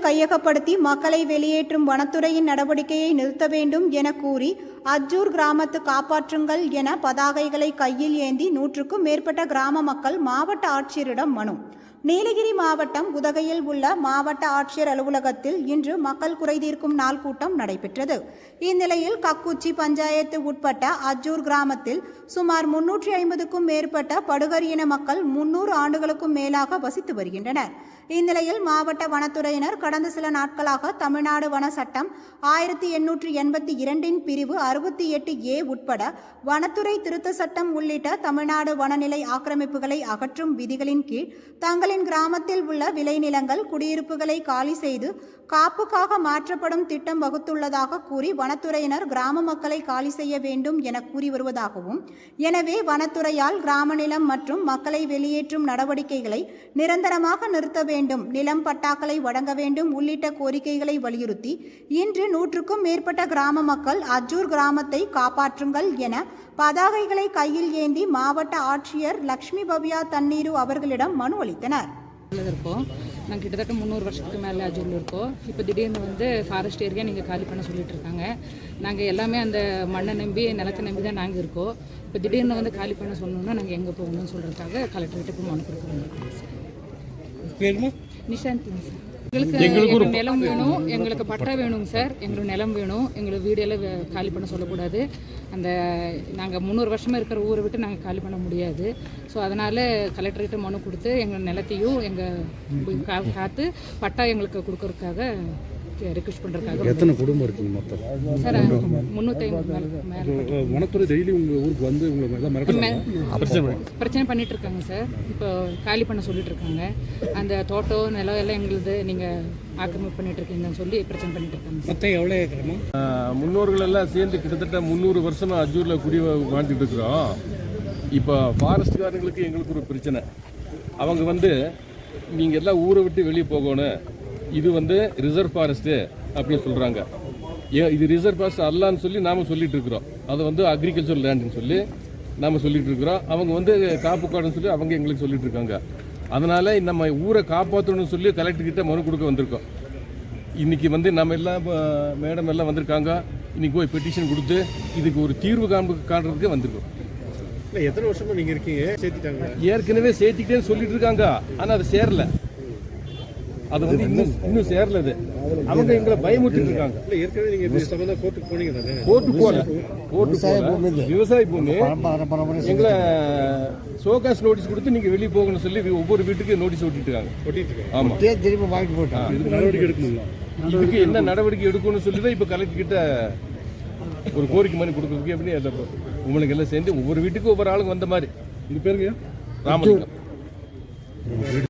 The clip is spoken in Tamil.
கையகப்படுத்தி மக்களை வெளியேற்றும் வனத்துறையின் நடவடிக்கையை நிறுத்த வேண்டும் என கூறி அஜூர் கிராமத்து காப்பாற்றுங்கள் என பதாகைகளை கையில் ஏந்தி நூற்றுக்கும் மேற்பட்ட கிராம மக்கள் மாவட்ட ஆட்சியரிடம் மனு நீலகிரி மாவட்டம் உதகையில் உள்ள மாவட்ட ஆட்சியர் அலுவலகத்தில் இன்று மக்கள் குறைதீர்க்கும் நாள் கூட்டம் நடைபெற்றது. இந்நிலையில் கக்குச்சி பஞ்சாயத்து உட்பட்ட அஜூர் கிராமத்தில் சுமார் முன்னூற்றி ஐம்பதுக்கும் மேற்பட்ட படுகர் இன மக்கள் முன்னூறு ஆண்டுகளுக்கும் மேலாக வசித்து வருகின்றனர். இந்நிலையில் மாவட்ட வனத்துறையினர் கடந்த சில நாட்களாக தமிழ்நாடு வன சட்டம் ஆயிரத்தி எண்ணூற்றி எண்பத்தி இரண்டின் பிரிவு அறுபத்தி எட்டு ஏ உட்பட வனத்துறை திருத்த சட்டம் உள்ளிட்ட தமிழ்நாடு வனநிலை ஆக்கிரமிப்புகளை அகற்றும் விதிகளின் கீழ் தங்களின் கிராமத்தில் உள்ள விளைநிலங்கள் குடியிருப்புகளை காலி செய்து காப்புக்காக மாற்றப்படும் திட்டம் வகுத்துள்ளதாக கூறி வனத்துறையினர் கிராம மக்களை காலி செய்ய வேண்டும் என கூறி வருவதாகவும் எனவே வனத்துறையால் கிராம நிலம் மற்றும் மக்களை வெளியேற்றும் நடவடிக்கைகளை நிரந்தரமாக நிறுத்த வேண்டும் நிலம் பட்டாக்களை வழங்க வேண்டும் உள்ளிட்ட கோரிக்கைகளை வலியுறுத்தி இன்று நூற்றுக்கும் மேற்பட்ட கிராம மக்கள் அஜூர் கிராமத்தை காப்பாற்றுங்கள் என பதாகைகளை கையில் ஏந்தி மாவட்ட ஆட்சியர் லக்ஷ்மி பவ்யா தண்ணீரு அவர்களிடம் மனு அளித்தனர். இருக்கோம். நாங்கள் கிட்டத்தட்ட முந்நூறு வருஷத்துக்கு மேலே அஜூரில் இருக்கோம். இப்போ திடீர்னு வந்து ஃபாரஸ்ட் ஏரியா நீங்கள் காலி பண்ண சொல்லிட்டு இருக்காங்க. நாங்கள் எல்லாமே அந்த மண்ணை நம்பி நிலத்தை நம்பி தான் நாங்கள் இருக்கோம். இப்போ திடீர்னு வந்து காலி பண்ண சொல்லணும்னா நாங்கள் எங்கே போகணும்னு சொல்கிறதுக்காக கலெக்டர்கிட்ட இப்போ மனு கொடுக்க வந்திருக்கோம் சார் பேருமா நிஷாந்திங்க சார். எங்களுக்கு நிலம் வேணும் எங்களுக்கு பட்டா வேணுங்க சார். எங்களுக்கு நிலம் வேணும். எங்களுக்கு வீடெல்லாம் காலி பண்ண சொல்லக்கூடாது. அந்த நாங்கள் முந்நூறு வருஷமாக இருக்கிற ஊரை விட்டு நாங்கள் காலி பண்ண முடியாது. ஸோ அதனால் கலெக்டர்கிட்ட மனு கொடுத்து எங்கள் நிலத்தையும் எங்கள் கா காத்து பட்டா எங்களுக்கு கொடுக்கறதுக்காக ரிக்வெஸ்ட் பண்ணுறதுக்காக எத்தனை குடும்பம் இருக்குங்க மொத்தம்? சார் முந்நூற்றி வனத்துறை டெய்லி உங்க ஊருக்கு வந்து உங்களை எல்லாம் பிரச்சனை பண்ணிட்டு இருக்காங்க சார். இப்போ காலி பண்ண சொல்லிட்டு இருக்காங்க அந்த தோட்டம் நிலம் எல்லாம் எங்களுது நீங்கள் ஆக்கிரமிப்பு பண்ணிட்டு இருக்கீங்கன்னு சொல்லி பிரச்சனை பண்ணிட்டு இருக்காங்க மொத்தம் எவ்வளோ ஏக்கரமா? முன்னோர்கள் எல்லாம் சேர்ந்து கிட்டத்தட்ட முந்நூறு வருஷமா அஜூரில் குடி வாழ்ந்துட்டு இருக்கிறோம். இப்போ ஃபாரஸ்ட்காரங்களுக்கு எங்களுக்கு ஒரு பிரச்சனை. அவங்க வந்து நீங்கள் எல்லாம் ஊரை விட்டு வெளியே போகணும். இது வந்து ரிசர்வ் ஃபாரஸ்ட்டு அப்படின்னு சொல்கிறாங்க ஏன் இது ரிசர்வ் ஃபாரஸ்ட் அல்லான்னு சொல்லி நாம் சொல்லிட்டு இருக்கிறோம். அது வந்து அக்ரிகல்ச்சர் லேண்டுன்னு சொல்லி நாம் சொல்லிட்டு இருக்கிறோம். அவங்க வந்து காப்பு காடுன்னு சொல்லி அவங்க எங்களுக்கு சொல்லிட்டு இருக்காங்க. அதனால நம்ம ஊரை காப்பாற்றணும்னு சொல்லி கலெக்டர் கிட்ட மனு கொடுக்க வந்திருக்கோம். இன்னைக்கு வந்து நம்ம எல்லாம் மேடம் எல்லாம் வந்திருக்காங்க. இன்னைக்கு போய் பெட்டிஷன் கொடுத்து இதுக்கு ஒரு தீர்வு காண்பு காண்றதுக்கு வந்திருக்கோம். இல்லை எத்தனை வருஷமா நீங்கள் இருக்கீங்க? சேர்த்திட்டாங்க ஏற்கனவே சேர்த்திக்கிட்டேன்னு சொல்லிட்டு இருக்காங்க. ஆனா அது சேரல. அது வந்து இன்னும் இன்னும் சேரல அது அவங்க எங்களை பயமுறுத்திட்டு இருக்காங்க இல்லை ஏற்கனவே நீங்கள் இது சம்மந்தம் கோர்ட்டுக்கு போனீங்க தானே? கோர்ட்டு போல கோர்ட்டு போல விவசாய பூமி எங்களை சோகாஸ் நோட்டீஸ் கொடுத்து நீங்க வெளியே போகணும்னு சொல்லி ஒவ்வொரு வீட்டுக்கு நோட்டீஸ் ஓட்டிட்டு இருக்காங்க ஒட்டிட்டு இருக்கேன் ஆமா திருப்பி வாங்கிட்டு போட்டான் இதுக்கு நடவடிக்கை எடுக்கணுங்களா இதுக்கு என்ன நடவடிக்கை எடுக்கணும்னு சொல்லி தான் இப்போ கலெக்டர் கிட்ட ஒரு கோரிக்கை மனு கொடுக்கறதுக்கு எப்படி அதை உங்களுக்கு எல்லாம் சேர்ந்து ஒவ்வொரு வீட்டுக்கும் ஒவ்வொரு ஆளுங்க வந்த மாதிரி. இது பேருங்க? ராமலிங்கம்.